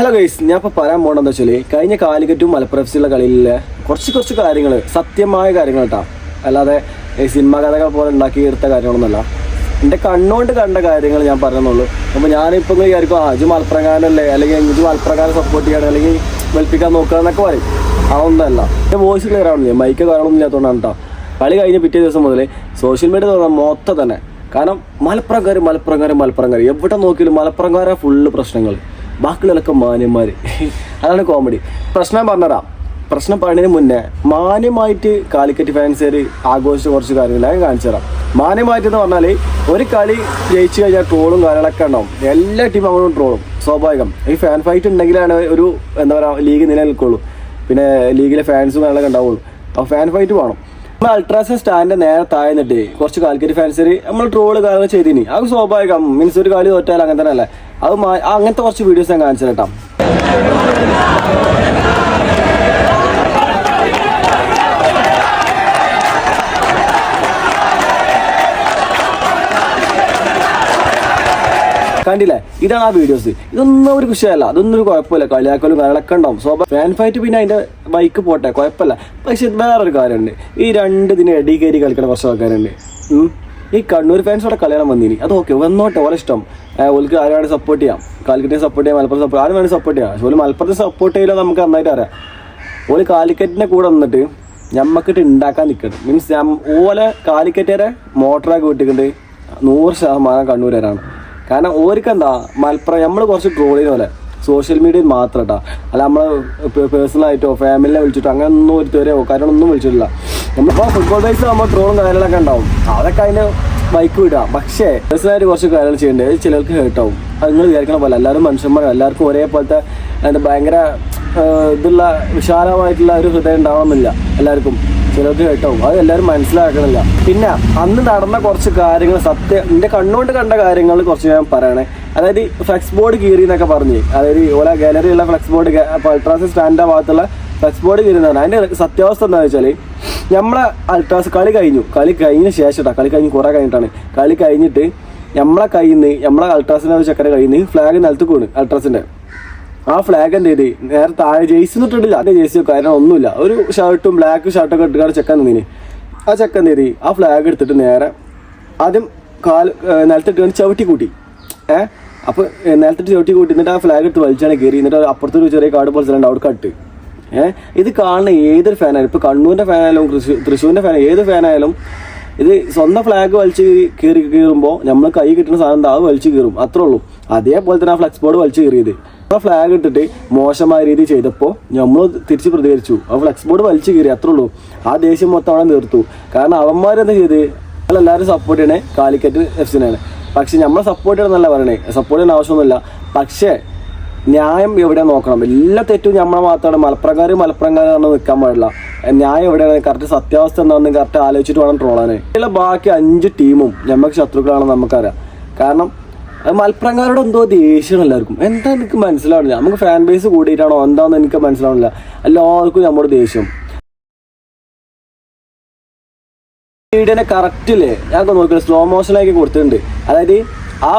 Hello guys ഞാൻ ഇപ്പോൾ പറയാൻ പോകണമെന്ന് വെച്ചാൽ കഴിഞ്ഞ കാലിക്കറ്റും മലപ്പുറം എഫ് സിയുള്ള കളിയിലെ കുറച്ച് കുറച്ച് കാര്യങ്ങൾ സത്യമായ കാര്യങ്ങൾ കേട്ടോ അല്ലാതെ സിനിമ കഥകൾ പോലെ ഉണ്ടാക്കി എടുത്ത കാര്യങ്ങളൊന്നുമല്ല. എന്റെ കണ്ണുകൊണ്ട് കണ്ട കാര്യങ്ങൾ ഞാൻ പറയുന്നുള്ളൂ അപ്പോൾ ഞാനിപ്പോൾ വിചാരിക്കും ആ ഇത് മലപ്പുറംകാരനല്ലേ അല്ലെങ്കിൽ ഇത് മലപ്രകാരം സപ്പോർട്ട് ചെയ്യണം അല്ലെങ്കിൽ വെളുപ്പിക്കാൻ നോക്കുക എന്നൊക്കെ പറയും അതൊന്നല്ല എന്റെ വോയിസ് ക്ലിയർ ആവണില്ല? മൈക്ക് കാരണമൊന്നും ഇല്ലാത്തതുകൊണ്ടാണ് കേട്ടോ കളി കഴിഞ്ഞ പിറ്റേ ദിവസം മുതൽ സോഷ്യൽ മീഡിയ തുറന്ന മൊത്തം തന്നെ. കാരണം മലപ്പുറംകാർ മലപ്പുറംകാർ മലപ്പുറംകാർ എവിടെ നോക്കിയാലും മലപ്പുറംകാരെ ഫുള്ള് പ്രശ്നങ്ങൾ ബാക്കിയുള്ളവരൊക്കെ മാന്യന്മാർ അതാണ് കോമഡി പ്രശ്നം പറഞ്ഞതാ. പ്രശ്നം പറയുന്നതിന് മുന്നേ മാന്യമായിട്ട് കാലിക്കറ്റ് ഫാൻസുകാർ ആഘോഷിച്ച കുറച്ച് കാര്യങ്ങളൊക്കെ ഞാൻ കാണിച്ചു തരാം. മാന്യമായിട്ട് എന്ന് പറഞ്ഞാൽ ഒരു കളി ജയിച്ചു കഴിഞ്ഞാൽ ട്രോളും കാര്യങ്ങളൊക്കെ ഉണ്ടാവും. എല്ലാ ടീം അങ്ങോട്ടും ട്രോളും സ്വാഭാവികം. ഈ ഫാൻ ഫൈറ്റ് ഉണ്ടെങ്കിലാണ് ഒരു എന്താ പറയുക ലീഗ് നിലനിൽക്കുള്ളൂ. പിന്നെ ലീഗിലെ ഫാൻസും കാര്യങ്ങളൊക്കെ ഉണ്ടാവുള്ളൂ. അപ്പോൾ ഫാൻ ഫൈറ്റ് വേണം. നമ്മൾ അൾട്രാസൺ സ്റ്റാൻഡ് നേരെ താഴ്ന്നിട്ട് കുറച്ച് കാൽക്കരി ഫാൻസർ നമ്മൾ ട്രോൾ കാര്യങ്ങൾ ചെയ്തിനി. അത് സ്വാഭാവികം. മീൻസ് ഒരു കളി തോറ്റാൽ അങ്ങനെ തന്നെ അല്ലേ അത് അങ്ങനത്തെ കുറച്ച് വീഡിയോസ് ഞാൻ കാണിച്ചു കേട്ടോ കണ്ടില്ലേ? ഇതാണ് ആ വീഡിയോസ് ഇതൊന്നും ഒരു വിഷയമല്ല. അതൊന്നും ഒരു കുഴപ്പമില്ല. കളിയാക്കലും കാര്യങ്ങളൊക്കെ ഉണ്ടാവും. സോ ഫാൻ ഫൈറ്റ് പിന്നെ അതിന്റെ ബൈക്ക് പോട്ടെ. കുഴപ്പമില്ല. പക്ഷെ വേറൊരു കാര്യമുണ്ട്. ഈ രണ്ട് ഇതിന് എടി കയറി കളിക്കുന്ന കുറച്ച് ആൾക്കാരുണ്ട്. ഈ കണ്ണൂർ ഫാൻസ് അവിടെ കളിയാൻ വന്നിനി. അത് ഓക്കെ വന്നോട്ടെ. ഓരോ ഇഷ്ടം. ഓൾക്ക് ആരും വേണ്ടി സപ്പോർട്ട് ചെയ്യാം. കാലിക്കറ്റിനെ സപ്പോർട്ട് ചെയ്യാം. മലപ്പുറം സപ്പോർട്ട് ആരും വേണമെങ്കിൽ സപ്പോർട്ട് ചെയ്യാം. പക്ഷെ മലപ്പുറത്തെ സപ്പോർട്ട് ചെയ്യില്ല നമുക്ക് നന്നായിട്ട് അറിയാം. ഓൽ കാലിക്കറ്റിനെ കൂടെ വന്നിട്ട് ഞമ്മക്കിട്ട് ഉണ്ടാക്കാൻ നിൽക്കണം മീൻസ് ഓലെ കാലിക്കറ്റേരെ മോട്ടറാക്കി വിട്ടിട്ടുണ്ട് നൂറ് ശതമാനം കണ്ണൂരാണ് കാരണം ഓർക്ക് എന്താ മലപ്പുറം നമ്മൾ കുറച്ച് ട്രോളിന് പോലെ സോഷ്യൽ മീഡിയയിൽ മാത്രം കേട്ടോ അല്ല നമ്മൾ പേഴ്സണലായിട്ടോ ഫാമിലിനെ വിളിച്ചിട്ടോ അങ്ങനെ ഒന്നും ഒരു തെരയോ കാര്യങ്ങളൊന്നും വിളിച്ചിട്ടില്ല. നമ്മളിപ്പോൾ ഫുട്ബോൾ ബേസ് നമ്മൾ ട്രോളും കാര്യങ്ങളൊക്കെ ഉണ്ടാവും. അതൊക്കെ അതിന് ബൈക്ക് വിടുക പക്ഷേ പേഴ്സണലായിട്ട് കുറച്ച് കാര്യങ്ങൾ ചെയ്യേണ്ടത് ചിലർക്ക് ഹേർട്ടാവും അത് നിങ്ങൾ വിചാരിക്കണ പോലെ എല്ലാവരും മനുഷ്യന്മാരും. എല്ലാവർക്കും ഒരേപോലത്തെ എന്താ ഭയങ്കര ഇതുള്ള വിശാലമായിട്ടുള്ള ഒരു ഹൃദയം ഉണ്ടാവണമെന്നില്ല എല്ലാവർക്കും. ചിലർക്ക് കേട്ടോ. അത് എല്ലാവരും മനസ്സിലാക്കണില്ല. പിന്നെ അന്ന് നടന്ന കുറച്ച് കാര്യങ്ങൾ സത്യം എന്റെ കണ്ണുകൊണ്ട് കണ്ട കാര്യങ്ങൾ കുറച്ച് ഞാൻ പറയണേ. അതായത് ഫ്ലെക്സ് ബോർഡ് കീറി എന്നൊക്കെ പറഞ്ഞ്. അതായത് ഓല ഗാലറിയുള്ള ഫ്ലെക്സ് ബോർഡ് അൾട്രാസ് സ്റ്റാൻഡ് ഭാഗത്തുള്ള ഫ്ലെക്സ് ബോർഡ് കീറുന്നതാണ് അതിന്റെ സത്യാവസ്ഥ എന്താണെന്ന് വെച്ചാൽ നമ്മളെ അൾട്രാസ് കളി കഴിഞ്ഞു. കളി കഴിഞ്ഞ ശേഷം കളി കഴിഞ്ഞ് കുറേ കഴിഞ്ഞിട്ടാണ്. കളി കഴിഞ്ഞിട്ട് നമ്മളെ കയ്യിൽ നിന്ന് നമ്മളെ അൾട്രാസിന്റെ ഒരു ചക്കര കയ്യിൽ നിന്ന് ഫ്ലാഗ് നിലത്ത് വീണ്. അൾട്രാസിന്റെ ആ ഫ്ലാഗ് എന്ത് ചെയ്ത്? നേരെ താഴെ ജേഴ്സി ഇട്ടിട്ടില്ല. അതിന്റെ ജേഴ്സി കാരണം ഒന്നുമില്ല. ഒരു ഷർട്ടും ബ്ലാക്ക് ഷർട്ടൊക്കെ ഇട്ടുകാട് ചെക്കൻ നിന്നിന്. ആ ചെക്കൻ എന്ത് ആ ഫ്ലാഗ് എടുത്തിട്ട് നേരെ ആദ്യം കാൽ നിലത്തിട്ട് ചവിട്ടി കൂട്ടി. ഏഹ് അപ്പൊ നിലത്തിട്ട് ചവിട്ടി കൂട്ടി. എന്നിട്ട് ആ ഫ്ലാഗ് എടുത്ത് വലിച്ചാണ് കയറി. എന്നിട്ട് അപ്പുറത്തൊരു ചെറിയ കാട് പോലെ സ്ഥലം അവിടെ കട്ട്. ഏഹ് ഇത് കാണുന്ന ഏതൊരു ഫാനായാലും ഇപ്പൊ കണ്ണൂരിന്റെ ഫാനായാലും തൃശ്ശൂർ തൃശ്ശൂരിന്റെ ഫാൻ ഏത് ഫാനായാലും ഇത് സ്വന്തം ഫ്ലാഗ് വലിച്ച് കീറി കീറുമ്പോൾ നമ്മൾ കൈ കിട്ടുന്ന സാധനം താവ് വലിച്ച് കീറും. അത്രേ ഉള്ളൂ. അതേപോലെ തന്നെ ആ ഫ്ലക്സ് ബോർഡ് വലിച്ച് കീറിയത്. ആ ഫ്ലാഗ് ഇട്ടിട്ട് മോശമായ രീതി ചെയ്തപ്പോൾ നമ്മൾ തിരിച്ച് പ്രതികരിച്ചു. ആ ഫ്ലെക്സ് ബോർഡ് വലിച്ചു കീറി അത്രേ ഉള്ളൂ. ആ ദേഷ്യം മൊത്തം അവിടെ നിർത്തും. കാരണം അവന്മാരെന്താ ചെയ്ത്? എല്ലാവരും സപ്പോർട്ട് ചെയ്യണേ കാലിക്കറ്റ് എഫ് സിനാണ് പക്ഷെ നമ്മൾ സപ്പോർട്ട് ചെയ്യണമെന്നല്ല പറയണേ. സപ്പോർട്ട് ചെയ്യേണ്ട ആവശ്യമൊന്നുമില്ല. പക്ഷേ ന്യായം എവിടെ നോക്കണം? എല്ലാ തെറ്റും നമ്മളെ മാത്രമാണ്. മലപ്രകാരം മലപ്രകാരം നിൽക്കാൻ പാടില്ല. ന്യായം എവിടെയാണ്? കറക്റ്റ് സത്യാവസ്ഥ എന്താണെന്ന് കറക്റ്റ് ആലോചിച്ചിട്ട് വേണം ഇതിലെ ബാക്കി അഞ്ച് ടീമും നമുക്ക് ശത്രുക്കളാണെന്ന് നമുക്കറിയാം. കാരണം അത് മലപ്രകാരോട് എന്തോ ദേഷ്യമാണ് എല്ലാവർക്കും. എന്താ എനിക്ക് മനസ്സിലാവുന്നില്ല നമുക്ക് ഫാൻ ബേസ് കൂടിയിട്ടാണോ? എന്താണെന്ന് എനിക്ക് മനസ്സിലാവണില്ല. എല്ലാവർക്കും നമ്മുടെ ദേഷ്യം. വീഡിയോനെ കറക്റ്റില്ലേ ഞാൻ നോക്കിയത് സ്ലോ മോഷനിലേക്ക് കൊടുത്തിട്ടുണ്ട്. അതായത് ആ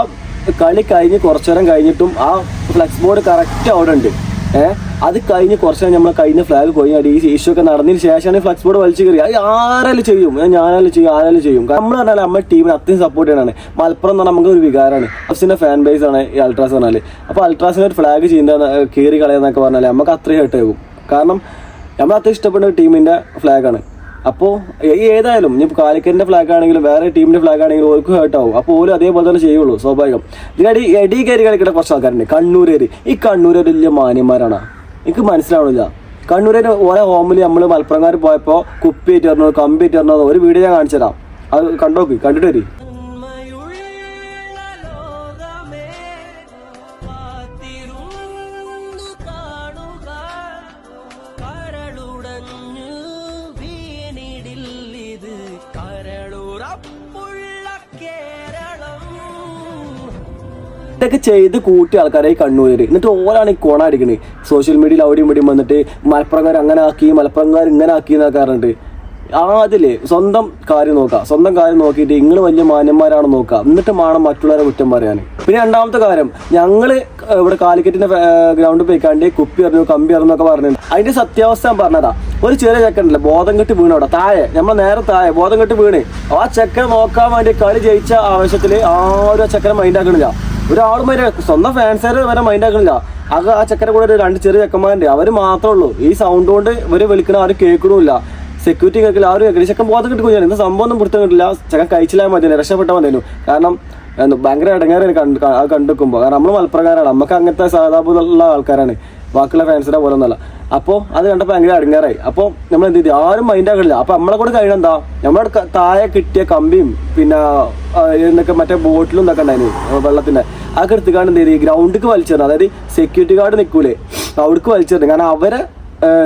കളി കഴിഞ്ഞ് കുറച്ചു നേരം കഴിഞ്ഞിട്ടും ആ ഫ്ലെക്സ് ബോർഡ് കറക്റ്റ് അവിടെ ഉണ്ട്. ഏഹ് അത് കഴിഞ്ഞ് കുറച്ച് നമ്മൾ കഴിഞ്ഞ ഫ്ലാഗ് പോയി. അടി ഈ ഇഷ്യൂ ഒക്കെ നടന്നതിന് ശേഷമാണ് ഫ്ലക്സ് ബോർഡ് വലിച്ചു കയറി അത് ആരാലും ചെയ്യും? ഞാനാലും ചെയ്യും ആരാലും ചെയ്യും? നമ്മൾ പറഞ്ഞാൽ നമ്മുടെ ടീമിന് അത്രയും സപ്പോർട്ട് ചെയ്യണാണ് മലപ്പുറം എന്ന് നമുക്ക് ഒരു വികാരമാണ്. അഫ്സിന്റെ ഫാൻ ബേസ് ആണ് ഈ അൾട്രാസ് പറഞ്ഞാൽ അപ്പോൾ അൾട്രാസിന് ഒരു ഫ്ലാഗ് ചെയ്യുന്ന കീറി കളയെന്നൊക്കെ പറഞ്ഞാൽ നമുക്ക് അത്രയും ഹെട്ടാകും കാരണം നമ്മൾ അത്രയും ഇഷ്ടപ്പെടുന്ന ടീമിന്റെ ഫ്ലാഗാണ് അപ്പോൾ ഏതായാലും ഇനി കാലിക്കറ്റിന്റെ ഫ്ലാഗ് ആണെങ്കിലും വേറെ ടീമിന്റെ ഫ്ലാഗ് ആണെങ്കിലും ഓർക്ക് ഹേർട്ടാവും അപ്പോൾ ഓരോ അതേപോലെ തന്നെ ചെയ്യുള്ളൂ സ്വാഭാവികം. ഇതിനടി എടി കയറി കളിക്കുന്ന കുറച്ച് ആൾക്കാരുണ്ട്. കണ്ണൂരേര്. ഈ കണ്ണൂരേര് വലിയ മാന്യന്മാരാണ്. എനിക്ക് മനസ്സിലാവണില്ല. കണ്ണൂരേര് ഓരോ ഹോമിൽ നമ്മൾ മലപ്പുറംകാർ പോയപ്പോൾ കുപ്പി ഏറ്റിറങ്ങോ കമ്പി ഏറ്റിറങ്ങോ ഒരു വീഡിയോ ഞാൻ കാണിച്ചു തരാം അത് കണ്ടോക്ക് കണ്ടിട്ട് വരി. ഇതൊക്കെ ചെയ്ത് ആൾക്കാരെ ഈ കണ്ണൂര് എന്നിട്ട് ഓരാണ് ഈ കോണ സോഷ്യൽ മീഡിയയിൽ അവിടെയും ഇവിടെയും വന്നിട്ട് മലപ്പുറംകാർ അങ്ങനെ ആക്കി മലപ്പുറംകാർ ഇങ്ങനെ ആക്കി എന്നൊക്കെ പറഞ്ഞിട്ട്. ആദ്യം സ്വന്തം കാര്യം നോക്കുക സ്വന്തം കാര്യം നോക്കിയിട്ട് നിങ്ങൾ വലിയ മാന്യന്മാരാണ് നോക്കുക എന്നിട്ട് വേണം മറ്റുള്ളവരെ കുറ്റം പറയാൻ പിന്നെ രണ്ടാമത്തെ കാര്യം ഞങ്ങൾ ഇവിടെ കാലിക്കറ്റിന്റെ ഗ്രൗണ്ടിൽ പോയിക്കാണ്ട് കുപ്പി എറിഞ്ഞു കമ്പി എറിഞ്ഞു എന്നൊക്കെ പറഞ്ഞിട്ടുണ്ട് അതിന്റെ സത്യാവസ്ഥ ഞാൻ പറഞ്ഞതാ. ഒരു ചെറിയ ചെക്കനല്ലേ ബോധം കെട്ട് വീണ് അവിടെ. താഴെ. നമ്മൾ നേരെ താഴെ. ബോധം കെട്ട് വീണ്. ആ ചെക്കൻ നോക്കാൻ വേണ്ടി കളി ജയിച്ച ആവശ്യത്തിൽ ആരും ആ ചെക്കനെ മൈൻഡ് ആക്കണില്ല. ഒരാളും വരെ സ്വന്തം ഫാൻസുകാർ വരെ മൈൻഡ് ആക്കണില്ല. അത് ആ ചെക്കനെ കൂടെ രണ്ട് ചെറിയ ചെക്കന്മാരുണ്ട്. അവർ മാത്രമേ ഉള്ളൂ. ഈ സൗണ്ട് കൊണ്ട് ഇവർ വിളിക്കണ ആരും കേൾക്കണമില്ല. സെക്യൂരിറ്റി കേൾക്കില്ല ആരും കേൾക്കില്ല ചെക്കൻ ബോധം കിട്ടി കുഞ്ഞാണ് എന്ത് സംഭവം ഒന്നും പുറത്തു കിട്ടില്ല. ചെക്കൻ കഴിച്ചില്ലാൽ മതി. രക്ഷപ്പെട്ട മതിയായിരുന്നു കാരണം ഭയങ്കര ഇടങ്ങേറാണ് കണ്ട് അത് കണ്ടുവെക്കുമ്പോൾ കാരണം നമ്മൾ മലപ്രകാരമാണ് നമുക്ക് അങ്ങനത്തെ സാധാപുള്ള ആൾക്കാരാണ്. ബാക്കിയുള്ള ഫാൻസിനെ പോലെ ഒന്നല്ല. അപ്പോൾ അത് കണ്ടപ്പോൾ ഭയങ്കര ഇടങ്ങേറായി അപ്പോൾ നമ്മൾ എന്ത് ചെയ്തു? ആരും മൈൻഡ് ആക്കില്ല അപ്പോൾ നമ്മളെ കൂടെ കഴിയണം എന്താ? നമ്മുടെ താഴെ കിട്ടിയ കമ്പിയും പിന്നെ എന്നൊക്കെ മറ്റേ ബോട്ടിലും ഇതൊക്കെ ഉണ്ടായിരുന്നു വെള്ളത്തിന്റെ. അതൊക്കെ എടുത്തുകാണ്ട് എന്ത് ചെയ്തു? ഗ്രൗണ്ടിക്ക് വലിച്ചെറിഞ്ഞു അതായത് സെക്യൂരിറ്റി ഗാർഡ് നിൽക്കൂലേ അവിടേക്ക് വലിച്ചെറിഞ്ഞു കാരണം അവരെ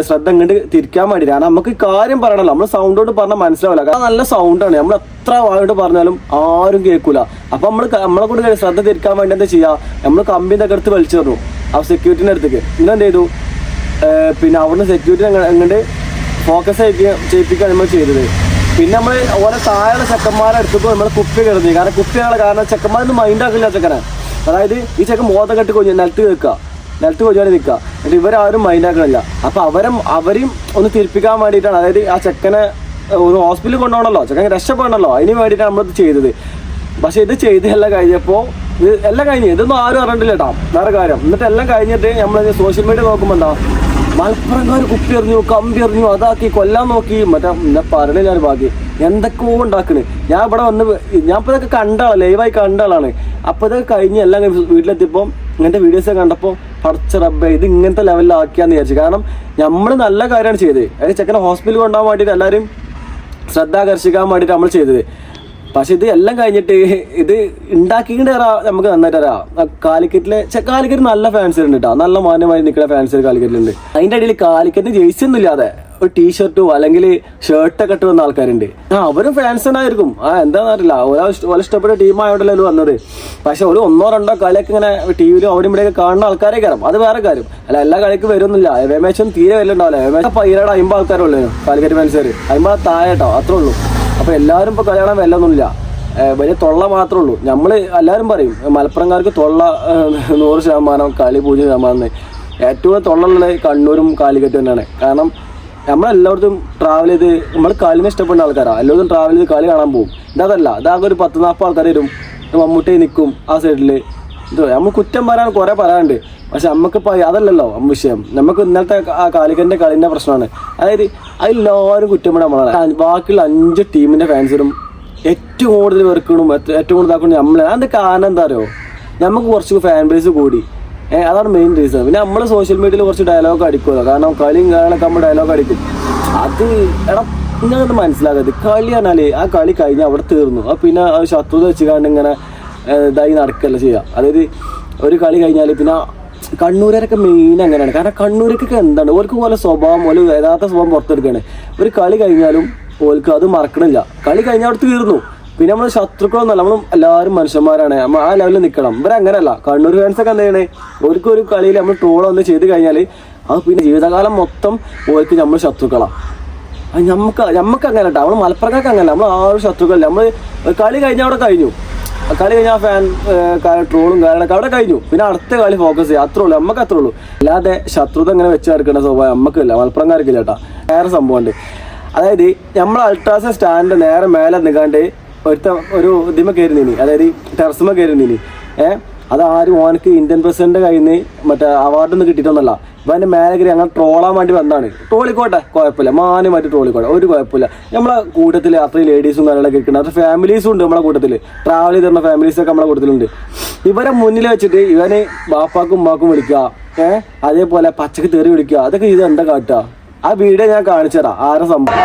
ശ്രദ്ധ ഇങ്ങോട്ട് തിരിക്കാൻ വേണ്ടി കാരണം നമുക്ക് കാര്യം പറയണല്ലോ. നമ്മൾ സൗണ്ടോട് പറഞ്ഞാൽ മനസ്സിലാവില്ല. കാരണം നല്ല സൗണ്ടാണ് നമ്മൾ എത്ര വായോട് പറഞ്ഞാലും ആരും കേൾക്കൂല. അപ്പൊ നമ്മൾ നമ്മളെ കൂടെ ശ്രദ്ധ തിരിക്കാൻ വേണ്ടി എന്താ ചെയ്യാ? നമ്മൾ കമ്പിന്റെ ഒക്കെ എടുത്ത് വലിച്ചു തന്നു ആ സെക്യൂരിറ്റിന്റെ അടുത്തേക്ക്. പിന്നെ എന്ത് ചെയ്തു പിന്നെ അവിടുന്ന് സെക്യൂരിറ്റി അങ്ങോട്ട് ഫോക്കസ് ചെയ്യിപ്പിക്കുക നമ്മൾ ചെയ്തത്. പിന്നെ നമ്മൾ ഓരോ താഴെ ചെക്കന്മാരെ എടുത്തപ്പോൾ നമ്മൾ കുപ്പി കിടന്നു. കാരണം കുപ്പിയാണ് കാരണം ചെക്കന്മാരൊന്നും മൈൻഡ് ആക്കില്ല ചെക്കനെ. അതായത് ഈ ചെക്കൻ മോതം കെട്ടി കൊഞ്ഞ് നിലത്ത് നിൽക്കുക നിലത്ത് കൊഞ്ഞാൽ നിൽക്കുക എന്നിട്ട് ഇവരാരും മൈൻഡ് ആക്കണില്ല. അപ്പം അവരും അവരെയും ഒന്ന് തിരിപ്പിക്കാൻ വേണ്ടിയിട്ടാണ്. അതായത് ആ ചെക്കനെ ഒരു ഹോസ്പിറ്റലിൽ കൊണ്ടുപോകണമല്ലോ ചെക്കൻ രക്ഷപ്പെടണമല്ലോ അതിന് വേണ്ടിയിട്ടാണ് നമ്മളിത് ചെയ്തത്. പക്ഷേ ഇത് ചെയ്തല്ല കഴിഞ്ഞപ്പോൾ എല്ലാം കഴിഞ്ഞു ഇതൊന്നും ആരും അറിയണ്ടില്ല കേട്ടോ. വേറെ കാര്യം. എന്നിട്ട് എല്ലാം കഴിഞ്ഞിട്ട് നമ്മൾ സോഷ്യൽ മീഡിയ നോക്കുമ്പോൾ എന്താ? മലപ്പുറംകാർ കുപ്പി എറിഞ്ഞു കമ്പി എറിഞ്ഞു അതാക്കി കൊല്ലാൻ നോക്കി. മറ്റേ എന്നെ പറഞ്ഞില്ല ബാക്കി എന്തൊക്കെയോ ഉണ്ടാക്കണ്. ഞാൻ ഇവിടെ വന്ന് ഞാൻ ഇപ്പൊ ഇതൊക്കെ കണ്ട ആളാണ് ലൈവായി കണ്ട ആളാണ്. അപ്പൊ ഇതൊക്കെ കഴിഞ്ഞ് എല്ലാം വീട്ടിലെത്തിയപ്പോൾ ഇങ്ങനത്തെ വീഡിയോസ് കണ്ടപ്പോൾ പടച്ച റബ്ബേ ഇത് ഇങ്ങനത്തെ ലെവലിലാക്കിയാന്ന് വിചാരിച്ചു. കാരണം നമ്മൾ നല്ല കാര്യമാണ് ചെയ്തത്. അതായത് ചെക്കനെ ഹോസ്പിറ്റലിൽ കൊണ്ടുപോകാൻ വേണ്ടിയിട്ട് എല്ലാവരും ശ്രദ്ധ ആകർഷിക്കാൻ വേണ്ടിയിട്ട് നമ്മൾ ചെയ്തത്. പക്ഷെ ഇത് എല്ലാം കഴിഞ്ഞിട്ട് ഇത് ഉണ്ടാക്കിയിട്ട് നമുക്ക് നന്നായിട്ട് അറിയാം കാലിക്കറ്റിലെ കാലിക്കറ്റ് നല്ല ഫാൻസ് ഉണ്ട് കേട്ടോ നല്ല മാന്യമായി നിൽക്കുന്ന ഫാൻസ് കാലിക്കറ്റിലുണ്ട് അതിന്റെ ഇടയിൽ കാലിക്കറ്റ് ജേഴ്സി ഒന്നും ഇല്ലാതെ ഒരു ടീഷർട്ടോ അല്ലെങ്കിൽ ഷർട്ടൊക്കെ ഇട്ട് വന്ന ആൾക്കാരുണ്ട് ആ അവരും ഫാൻസ് ആയിരിക്കും ആ എന്താണെന്ന് അറിയില്ല ഓരോ ഓരോ ഇഷ്ടപ്പെട്ട ടീമായോണ്ടല്ലോ വന്നത് പക്ഷെ ഒരു ഒന്നോ രണ്ടോ കളിയൊക്കെ ഇങ്ങനെ ടി വിയിലും അവിടെ ഇവിടെയൊക്കെ കാണുന്ന ആൾക്കാരെ കയറും അത് വേറെ കാര്യം അല്ല എല്ലാ കളിക്ക് വരുന്നില്ല എവേമേച്ചും തീരെ വല്ലുണ്ടാവില്ല എവേമേച്ച പൈരാട് അമ്പത് ആൾക്കാരുള്ളൂ കാലിക്കറ്റ് ഫാൻസുകാർ അമ്പത് താഴെ കേട്ടോ അത്രേ ഉള്ളൂ അപ്പൊ എല്ലാവരും ഇപ്പൊ കല്യാണം വല്ലൊന്നുമില്ല വലിയ തൊള്ള മാത്രമേ ഉള്ളൂ. നമ്മൾ എല്ലാവരും പറയും മലപ്പുറംകാർക്ക് തൊള്ള നൂറ് ശതമാനം കളി പൂജ്യം ശതമാനം. ഏറ്റവും തൊള്ളുള്ളത് കണ്ണൂരും കാലിക്കറ്റ് തന്നെയാണ്. കാരണം നമ്മളെല്ലായിടത്തും ട്രാവൽ ചെയ്ത് നമ്മൾ കളിനെ ഇഷ്ടപ്പെടുന്ന ആൾക്കാരാണ് എല്ലാവരും ട്രാവൽ ചെയ്ത് കളി കാണാൻ പോകും ഇതല്ല ഇതാകെ ഒരു പത്ത് നാൽപ്പത് ആൾക്കാർ വരും. മമ്മൂട്ടി നിൽക്കും ആ സൈഡിൽ നമ്മൾ കുറ്റം പറയാൻ കുറെ പറയാനുണ്ട്. പക്ഷെ നമുക്കിപ്പോൾ അതല്ലല്ലോ വിഷയം. നമുക്ക് ഇന്നത്തെ ആ കാലിക്കന്റെ കളിന്റെ പ്രശ്നമാണ് അതായത് അതിലെല്ലാവരും കുറ്റം പറയാൻ നമ്മളാണ്. ബാക്കിയുള്ള അഞ്ച് ടീമിന്റെ ഫാൻസിനും ഏറ്റവും കൂടുതൽ വെറുക്കണം ഏറ്റവും കൂടുതൽ ആക്കണം നമ്മളെ. അതിന്റെ കാരണം എന്താ അറിയോ? നമുക്ക് കുറച്ച് ഫാൻ ബേസ് കൂടി. അതാണ് മെയിൻ റീസൺ പിന്നെ നമ്മൾ സോഷ്യൽ മീഡിയയിൽ കുറച്ച് ഡയലോഗ് അടിക്കുമല്ലോ കാരണം കളിയും കാര്യങ്ങളൊക്കെ നമ്മൾ ഡയലോഗ് അടിക്കും. അത് എടാ നിങ്ങളൊന്ന് മനസ്സിലാക്കരുത് കളി പറഞ്ഞാൽ ആ കളി കഴിഞ്ഞാൽ അവിടെ തീർന്നു. പിന്നെ ആ ശത്രുത വെച്ചുകൊണ്ട് ഇങ്ങനെ ഇതായി നടക്കല്ല ചെയ്യുക അതായത് ഒരു കളി കഴിഞ്ഞാൽ പിന്നെ കണ്ണൂരൊക്കെ മെയിൻ അങ്ങനെയാണ്. കാരണം കണ്ണൂരൊക്കെ എന്താണ്? ഓർക്ക് പോലെ സ്വഭാവം ഒരു യഥാർത്ഥ സ്വഭാവം പുറത്തെടുക്കുകയാണ് ഒരു കളി കഴിഞ്ഞാലും ഓർക്ക് അത് മറക്കണില്ല. കളി കഴിഞ്ഞാൽ അവിടെ തീർന്നു. പിന്നെ നമ്മൾ ശത്രുക്കളൊന്നുമല്ല നമ്മൾ എല്ലാവരും മനുഷ്യന്മാരാണ്. നമ്മൾ ആ ലെവലിൽ നിൽക്കണം ഇവരെ അങ്ങനെയല്ല. കണ്ണൂർ ഫാൻസ് ഒക്കെ ചെയ്യണേ ഓർക്ക് ഒരു കളിയിൽ നമ്മൾ ട്രോൾ ഒന്ന് ചെയ്ത് കഴിഞ്ഞാൽ അത് പിന്നെ ജീവിതകാലം മൊത്തം ഓർക്ക് നമ്മൾ ശത്രുക്കളാണ് നമുക്ക് നമുക്ക് അങ്ങനെ കേട്ടോ നമ്മൾ മലപ്പുറക്കാർക്ക് അങ്ങനെ നമ്മൾ ആ ഒരു ശത്രുക്കളല്ല. നമ്മൾ കളി കഴിഞ്ഞാൽ അവിടെ കഴിഞ്ഞു. കളി കഴിഞ്ഞാൽ ഫാൻ ട്രോളും കാര്യങ്ങളൊക്കെ അവിടെ കഴിഞ്ഞു. പിന്നെ അടുത്ത കളി ഫോക്കസ് ചെയ്യുക അത്രേ ഉള്ളൂ. നമുക്ക് അത്രേ ഉള്ളൂ. അല്ലാതെ ശത്രുത ഇങ്ങനെ വെച്ച് കിടക്കുന്ന സ്വഭാവം നമുക്കില്ല മലപ്പുറംകാർക്കില്ല കേട്ടോ. വേറെ സംഭവമുണ്ട്. അതായത് നമ്മൾ അൾട്രാസ് സ്റ്റാൻഡ് നേരെ മേലെ നിൽക്കാണ്ട് ഒരുത്ത ഒരു ഇതിമ കയറി നീനി അതായത് ടെറസുമ നീനി ഏഹ് അത് ആരും ഓനക്ക് ഇന്ത്യൻ പ്രസിഡന്റ് കയ്യിൽ നിന്ന് മറ്റേ അവാർഡൊന്നും കിട്ടിയിട്ടൊന്നല്ല എന്റെ മാനേജർ ഞങ്ങൾ ട്രോളാൻ വേണ്ടി വന്നാണ്. ട്രോളിക്കോട്ടെ? കുഴപ്പമില്ല. മാനുമായിട്ട് ട്രോളിക്കോട്ടെ. ഒരു കുഴപ്പമില്ല. നമ്മളെ കൂട്ടത്തിൽ അത്രയും ലേഡീസും കാര്യങ്ങളൊക്കെ ഇരിക്കുന്നത് അത്ര ഫാമിലീസും ഉണ്ട് നമ്മളെ കൂട്ടത്തിൽ ട്രാവൽ ചെയ്തിരുന്ന ഫാമിലീസ് ഒക്കെ നമ്മളെ കൂട്ടത്തിലുണ്ട്. ഇവരെ മുന്നിൽ വെച്ചിട്ട് ഇവന് ബാപ്പാക്കും ഉമ്മാക്കും വിളിക്കുക. ഏഹ് അതേപോലെ പച്ചക്ക് തെറി വിളിക്കുക. അതൊക്കെ ഇത് എന്താ കാട്ടുക? ആ വീഡിയോ ഞാൻ കാണിച്ചു തരാം ആരെ സംഭവം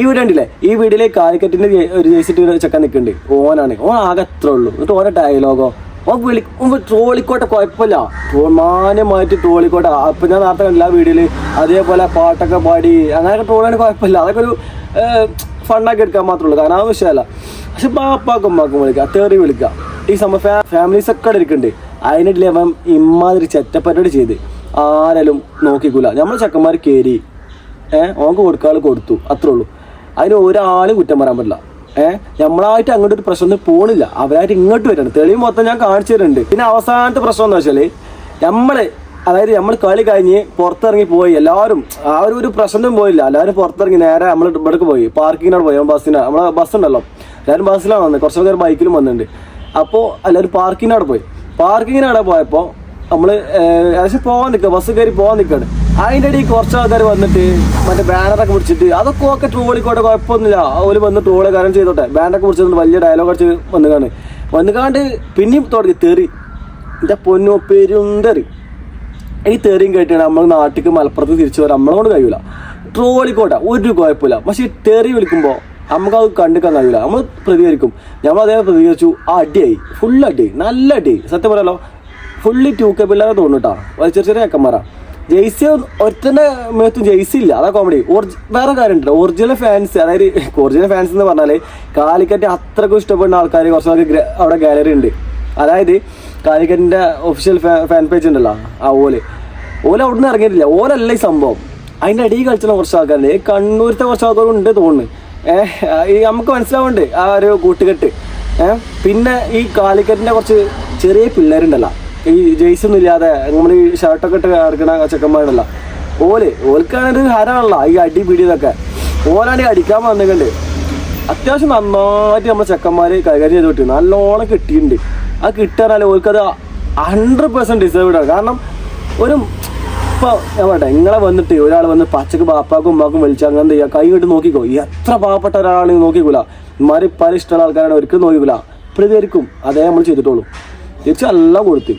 ഈ വീഡിയോ ഉണ്ടല്ലേ ഈ വീഡിയോയിലെ കാലിക്കറ്റിന്റെ ഒരു ജയിച്ചിട്ട് ചെക്കൻ നിൽക്കുന്നുണ്ട്. ഓനാണ്. ഓൻ ആകെ എത്ര ഉള്ളൂ. എന്നിട്ട് ഓരോ ഡയലോഗോ ഓ വിളി ട്രോളിക്കോട്ടെ കുഴപ്പമില്ല. മാന്യമായിട്ട് ട്രോളിക്കോട്ടെ. അപ്പം ഞാൻ നേരത്തെ എല്ലാ വീഡിയോയിൽ അതേപോലെ പാട്ടൊക്കെ പാടി. അങ്ങനെയൊക്കെ ട്രോളാണ് കുഴപ്പമില്ല. അതൊക്കെ ഒരു ഫണ്ണാക്കി എടുക്കാൻ മാത്രമേ ഉള്ളൂ. കാരണം ആ വിഷയമല്ല. പക്ഷെ പാപ്പാക്കും ഉമ്മാക്കും വിളിക്കുക. തേറി വിളിക്കുക. ഈ സമയം ഫാമിലീസ് ഒക്കെ ഇരിക്കുന്നുണ്ട്. അതിനിടയിൽ അവൻ ഇമ്മാതിരി ചെറ്റപ്പറ്റോട് ചെയ്ത് ആരെങ്കിലും നോക്കിക്കൂല. നമ്മൾ ചെക്കന്മാർ കയറി ഏഹ് ഓക്ക് കൊടുക്കാൾ കൊടുത്തു. അത്രേ ഉള്ളൂ. അതിന് ഒരാളും കുറ്റം പറയാൻ പറ്റില്ല. ഏഹ് നമ്മളായിട്ട് അങ്ങോട്ട് ഒരു പ്രശ്നം പോണില്ല. അവരായിട്ട് ഇങ്ങോട്ട് വരണം. തെളിവ് മൊത്തം ഞാൻ കാണിച്ചു തരുന്നുണ്ട്. പിന്നെ അവസാനത്തെ പ്രശ്നം എന്താ വെച്ചാൽ നമ്മൾ അതായത് നമ്മൾ കളി കഴിഞ്ഞ് പുറത്തിറങ്ങി പോയി എല്ലാവരും ആ ഒരു ഒരു പ്രശ്നം പോയില്ല. എല്ലാവരും പുറത്തിറങ്ങി നേരെ നമ്മൾ ഇവിടേക്ക് പോയി. പാർക്കിങ്ങിനോട് പോയി. ബസ്സിന് നമ്മളെ ബസ് ഉണ്ടല്ലോ. എല്ലാവരും ബസ്സിലാണ് വന്നത്. കുറച്ച് പേര് ബൈക്കിലും വന്നിട്ടുണ്ട്. അപ്പോൾ എല്ലാവരും പാർക്കിങ്ങിനോട് പോയി. പാർക്കിങ്ങിനവിടെ പോയപ്പോൾ നമ്മൾ ഏകദേശം പോകാൻ നിൽക്കുക ബസ് കയറി പോകാൻ നിൽക്കുകയാണ് അതിന്റെ ഇടയിൽ കുറച്ച് ആൾക്കാർ വന്നിട്ട് മറ്റേ ബാനറൊക്കെ പിടിച്ചിട്ട് അതൊക്കെ ഒക്കെ ട്രോളിക്കോട്ടെ കുഴപ്പമൊന്നുമില്ല. അവർ വന്ന് ട്രോൾ കാര്യം ചെയ്തോട്ടെ. ബാനറൊക്കെ പിടിച്ചിട്ട് വലിയ ഡയലോഗ് അടിച്ച് വന്നുകാണ് വന്നുകാണ്ട് പിന്നെയും തുടങ്ങി തെറി. എന്റെ പൊന്നു പെരുന്തറി ഈ തെറിയും കേട്ടാണ് നമ്മൾ നാട്ടിലേക്ക് മലപ്പുറത്ത് തിരിച്ചു വരാൻ നമ്മളെ കൊണ്ട് കഴിയൂല. ട്രോളിക്കോട്ടെ ഒരു കുഴപ്പമില്ല. പക്ഷെ തെറി വിളിക്കുമ്പോൾ നമുക്കത് കണ്ടിക്കാൻ കഴിയില്ല നമ്മൾ പ്രതികരിക്കും. നമ്മൾ അതേ പ്രതികരിച്ചു ആ അടിയായി. ഫുൾ അടിയായി. നല്ല അടിയായി. സത്യം പറയാലോ ഫുള്ളി ടൂ കെ പിള്ളേരെ തോന്നുട്ടാ ചെറിയ ചെറിയ ജെയ്സി ഒറ്റന്റെ മേത്തും ജെയ്സി ഇല്ല. അതാ കോമഡി വേറെ കാര്യമുണ്ട്. ഒറിജിനൽ ഫാൻസ് അതായത് ഒറിജിനൽ ഫാൻസ് എന്ന് പറഞ്ഞാൽ കാലിക്കറ്റ് അത്രക്കും ഇഷ്ടപ്പെടുന്ന ആൾക്കാർ കുറച്ച് ഗ്ര- അവിടെ ഗാലറി ഉണ്ട്. അതായത് കാലിക്കറ്റിന്റെ ഒഫീഷ്യൽ ഫാൻ പേജ് ഉണ്ടല്ലോ ആ ഓൽ. ഓല അവിടെ നിന്ന് ഇറങ്ങിയിട്ടില്ല. ഓലല്ല ഈ സംഭവം. അതിന്റെ അടിയിൽ കളിച്ചുള്ള കുറച്ച് ആൾക്കാരുണ്ട്. കണ്ണൂരത്തെ കുറച്ച് ആൾക്കാരും ഉണ്ട് തോന്നുന്നു. ഏഹ് ഈ നമുക്ക് മനസ്സിലാവുന്നുണ്ട് ആ ഒരു കൂട്ടുകെട്ട്. ഏഹ് പിന്നെ ഈ കാലിക്കറ്റിന്റെ കുറച്ച് ചെറിയ പിള്ളേരുണ്ടല്ലോ. ഈ ജെയ്സ് ഒന്നും ഇല്ലാതെ നമ്മൾ ഈ ഷർട്ടൊക്കെ ഇട്ട് കിടക്കണ ചെക്കന്മാരല്ല. ഓൽ ഓൽക്കാണൊരു ഹരമല്ല ഈ അടി പിടിയതൊക്കെ ഓലാണെങ്കിൽ അടിക്കാൻ വന്നിട്ടുണ്ട് അത്യാവശ്യം നന്നായിട്ട് നമ്മൾ ചെക്കന്മാര് കൈകാര്യം ചെയ്ത് കിട്ടി നല്ലോണം കിട്ടിയിട്ടുണ്ട്. ആ കിട്ടാനാല് ഓൽക്കത് ഹൺഡ്രഡ് പെർസെന്റ് ഡിസേർവ്ഡ് ആണ് കാരണം ഒരു ഇപ്പൊ ഞാൻ പറയട്ടെ ഇങ്ങളെ വന്നിട്ട് ഒരാൾ വന്ന് പച്ചക്ക് ബാപ്പാക്കും ഉമ്മാക്കും വിളിച്ച് അങ്ങനെ ചെയ്യാം? കൈ കിട്ടി നോക്കിക്കോ. എത്ര പാവപ്പെട്ട ഒരാളാണെങ്കിൽ നോക്കിക്കൂല. ഇമാരി പല ഇഷ്ടമുള്ള ആൾക്കാരാണ് ഒരിക്കലും നോക്കിക്കൂല. പ്രതികരിക്കും അതേ നമ്മൾ ചെയ്തിട്ടുള്ളൂ. തിരിച്ച് എല്ലാം കൊടുത്തു.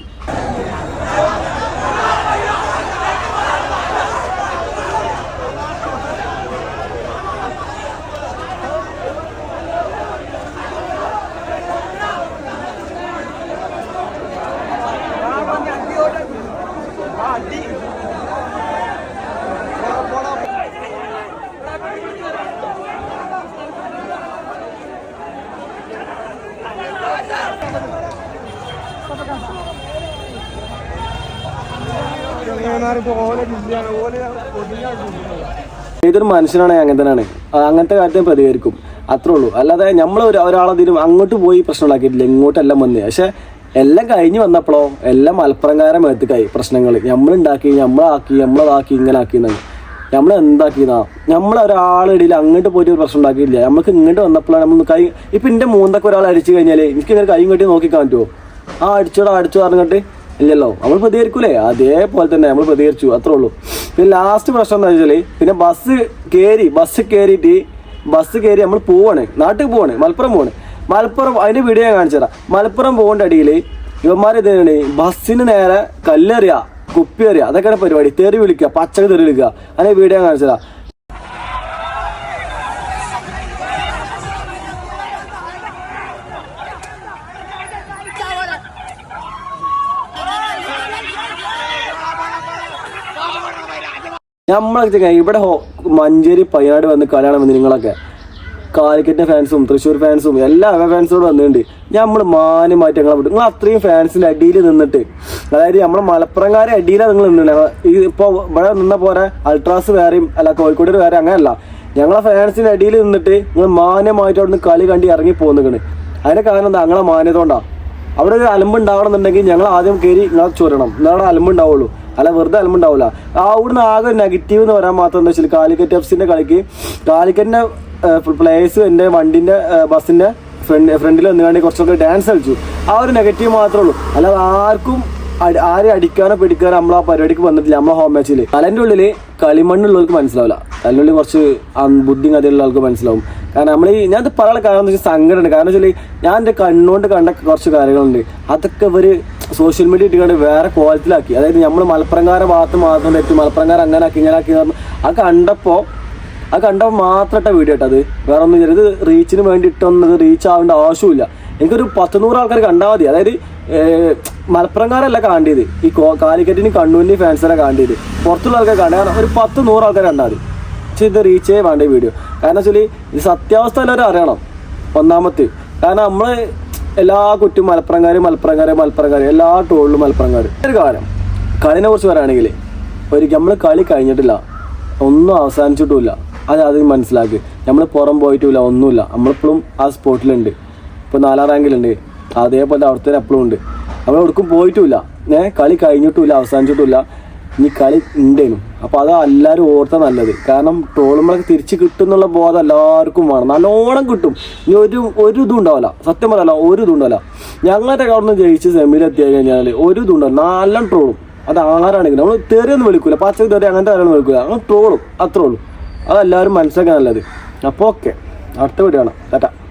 ഏതൊരു മനുഷ്യനാണെങ്കിൽ അങ്ങനെ തന്നെയാണ്. അങ്ങനത്തെ കാര്യത്തെ പ്രതികരിക്കും. അത്രേ ഉള്ളൂ. അല്ലാതെ നമ്മൾ ഒരാളെ ഒരാളതിനും അങ്ങോട്ട് പോയി പ്രശ്നം ഉണ്ടാക്കിയിട്ടില്ല. ഇങ്ങോട്ടെല്ലാം വന്ന്. പക്ഷെ എല്ലാം കഴിഞ്ഞ് വന്നപ്പോഴോ എല്ലാം മലപ്പുറംകാരെ എത്തിക്കായി പ്രശ്നങ്ങൾ നമ്മളുണ്ടാക്കി നമ്മളാക്കി നമ്മളതാക്കി ഇങ്ങനെ ആക്കി എന്നാണ് നമ്മൾ എന്താക്കിയതാ നമ്മൾ ഒരാളിടയിൽ അങ്ങോട്ട് പോയിട്ട് ഒരു പ്രശ്നം ഉണ്ടാക്കിയില്ല നമുക്ക് ഇങ്ങോട്ട് വന്നപ്പോഴാണ് നമ്മൾ കൈ ഇപ്പം എന്റെ മൂന്നൊക്കെ ഒരാൾ അടിച്ചു കഴിഞ്ഞാൽ എനിക്ക് ഇങ്ങനെ കൈ കെട്ടി നോക്കിക്കാൻ പറ്റുമോ ആ അടിച്ചോടാ അടിച്ചു പറഞ്ഞിട്ട് ഇല്ലല്ലോ. നമ്മൾ പ്രതികരിക്കൂലേ? അതേപോലെ തന്നെ നമ്മൾ പ്രതികരിച്ചു. അത്രേ ഉള്ളൂ. പിന്നെ ലാസ്റ്റ് പ്രശ്നം എന്താ വെച്ചാൽ പിന്നെ ബസ് കയറി ബസ് കയറിയിട്ട് ബസ് കയറി നമ്മൾ പോവാണ്. നാട്ടിൽ പോവാണ്. മലപ്പുറം പോവാണ്. മലപ്പുറം അതിന്റെ വീഡിയോ ഞാൻ കാണിച്ചു തരാം. മലപ്പുറം പോകേണ്ട അടിയിൽ ഇവന്മാർ ഇതാണ് ബസ്സിന് നേരെ കല്ലെറിയ കുപ്പി എറിയ. അതൊക്കെയാണ് പരിപാടി. തെറി വിളിക്കുക പച്ചക്ക് തെറി വിളിക്കുക. അതിന്റെ വീഡിയോ ഞാൻ കാണിച്ചു തരാം. നമ്മളൊക്കെ ഇവിടെ മഞ്ചേരി പയ്യാട് വന്ന് കളിയാണ് വന്ന് നിങ്ങളൊക്കെ. കാലിക്കറ്റിന്റെ ഫാൻസും തൃശ്ശൂർ ഫാൻസും എല്ലാ ഫാൻസോട് വന്നിട്ടുണ്ട്. നമ്മൾ മാന്യമായിട്ട് ഞങ്ങളെ വിട്ടു നിങ്ങൾ അത്രയും ഫാൻസിന്റെ അടിയിൽ നിന്നിട്ട്. അതായത് നമ്മളെ മലപ്പുറംകാരെ അടിയിലാണ് നിങ്ങൾ നിന്നിട്ടുണ്ട് ഈ ഇപ്പോൾ ഇവിടെ നിന്ന പോലെ അൾട്രാസ് വേറെയും അല്ല കോഴിക്കോട് വേറെ അങ്ങനെയല്ല. ഞങ്ങളെ ഫാൻസിന്റെ അടിയിൽ നിന്നിട്ട് നിങ്ങൾ മാന്യമായിട്ട് അവിടെ നിന്ന് കളി കണ്ടി ഇറങ്ങി പോകുന്നുണ്ട് അതിന്റെ കാരണം എന്താ? ഞങ്ങളെ മാന്യത കൊണ്ടാണ് അവിടെ ഒരു അലമ്പ് ഉണ്ടാവണമെന്നുണ്ടെങ്കിൽ ഞങ്ങൾ ആദ്യം കയറി നിങ്ങളെ ചൊരണം. നിങ്ങളുടെ അലമ്പ് ഉണ്ടാവുള്ളൂ. അല്ല വെറുതെ ആ അവിടുന്ന് ആകെ നെഗറ്റീവ് എന്ന് പറയാൻ മാത്രം എന്താ വെച്ചാൽ കാലിക്കറ്റ് എഫ്സിന്റെ കളിക്ക് കാലിക്കറ്റിന്റെ പ്ലേയേഴ്സ് എന്റെ വണ്ടിന്റെ ബസിന്റെ ഫ്രണ്ട് ഫ്രണ്ടിൽ വന്നുകൊണ്ട് കുറച്ചൊക്കെ ഡാൻസ് കളിച്ചു. ആ ഒരു നെഗറ്റീവ് മാത്രമേ ഉള്ളൂ. അല്ലാതെ ആർക്കും ആരെ അടിക്കാനോ പിടിക്കാനോ നമ്മൾ ആ പരിപാടിക്ക് വന്നിട്ടില്ല നമ്മളെ ഹോം മാച്ചിൽ തലന്റെ ഉള്ളിൽ കളിമണ്ണുള്ളവർക്ക് മനസ്സിലാവില്ല. തലന്റെ ഉള്ളിൽ കുറച്ച് ബുദ്ധിയും കഥയുള്ള ആൾക്ക് മനസ്സിലാവും. കാരണം നമ്മൾ ഈ ഞാൻ പറയാനുള്ള കാരണം എന്ന് വെച്ചാൽ സങ്കടമുണ്ട് കാരണം വെച്ചാൽ ഞാൻ എന്റെ കണ്ണുകൊണ്ട് കണ്ട കുറച്ച് കാര്യങ്ങളുണ്ട്. അതൊക്കെ ഇവർ സോഷ്യൽ മീഡിയ ഇട്ടുകൊണ്ട് വേറെ കോലത്തിലാക്കി അതായത് നമ്മൾ മലപ്പുറംകാരെ ഭാഗത്ത് മാത്രം തെറ്റി മലപ്പുറംകാരെ അങ്ങനെ ആക്കി ഇങ്ങനെ ആക്കി അത് കണ്ടപ്പോൾ അത് കണ്ടപ്പോൾ മാത്രം ഇട്ട വീഡിയോ ഇട്ടത്. വേറെ ഒന്നും ഇത് റീച്ചിന് വേണ്ടി ഇട്ടൊന്നത് റീച്ച് ആവേണ്ട ആവശ്യമില്ല എനിക്കൊരു പത്ത് നൂറ് ആൾക്കാർ കണ്ടാൽ മതി. അതായത് മലപ്പുറംകാരല്ല കാണ്ടിയത്. ഈ കാലിക്കറ്റിനും കണ്ണൂരിന് ഫാൻസിനെ കാണ്ടിയത്. പുറത്തുള്ള ആൾക്കാർ കാണുക. ഒരു പത്ത് നൂറ് ആൾക്കാർ കണ്ടാൽ മതി. പക്ഷെ ഇത് റീച്ച് വേണ്ട വീഡിയോ കാരണം വെച്ചാൽ ഇത് സത്യാവസ്ഥ എല്ലാവരും അറിയണം. ഒന്നാമത്തെ കാരണം നമ്മൾ എല്ലാ കുറ്റും മലപ്പുറംകാർ മലപ്പുറംകാർ മലപ്പുറംകാർ എല്ലാ ടോളിലും മലപ്പുറംകാർ ഒരു കാലം കളിനെ കുറിച്ച് പറയുകയാണെങ്കിൽ ഒരു നമ്മൾ കളി കഴിഞ്ഞിട്ടില്ല ഒന്നും അവസാനിച്ചിട്ടുമില്ല. അത് അത് മനസ്സിലാക്കി. നമ്മൾ പുറം പോയിട്ടില്ല ഒന്നുമില്ല. നമ്മളിപ്പോഴും ആ സ്പോട്ടിലുണ്ട്. ഇപ്പോൾ നാലാം റാങ്കിലുണ്ട്. അതേപോലെ അവിടുത്തെ എപ്പോഴും ഉണ്ട്. നമ്മൾ എവിടേക്കും പോയിട്ടില്ല. ഏഹ് കളി കഴിഞ്ഞിട്ടില്ല അവസാനിച്ചിട്ടുമില്ല. ഇനി കളി ഉണ്ടേനും അപ്പോൾ അത് എല്ലാവരും ഓർത്താൽ നല്ലത്. കാരണം ട്രോളുമ്പോഴൊക്കെ തിരിച്ച് കിട്ടും എന്നുള്ള ബോധം എല്ലാവർക്കും വേണം. നല്ലോണം കിട്ടും. ഇനി ഒരു ഒരു ഇതും ഉണ്ടാവില്ല. സത്യം പറയല്ല ഒരു ഇതും ഉണ്ടാവില്ല. ഞങ്ങളുടെ അവിടെ നിന്ന് ജയിച്ച് സെമിയിലെത്തിയ കഴിഞ്ഞാൽ ഒരു ഇതും ഉണ്ടാവില്ല. നല്ല ട്രോളും അത് ആരാണെങ്കിലും. നമ്മൾ തെറിയൊന്നും വിളിക്കില്ല പച്ച തെറി അങ്ങനത്തെ ആരാണ് വിളിക്കൂല. അങ്ങനെ ട്രോളും അത്രേ ഉള്ളൂ. അതെല്ലാവരും മനസ്സിലാക്കാൻ നല്ലത്. അപ്പോൾ ഓക്കെ അടുത്ത വീഡിയോ കാണാം. ടാറ്റ.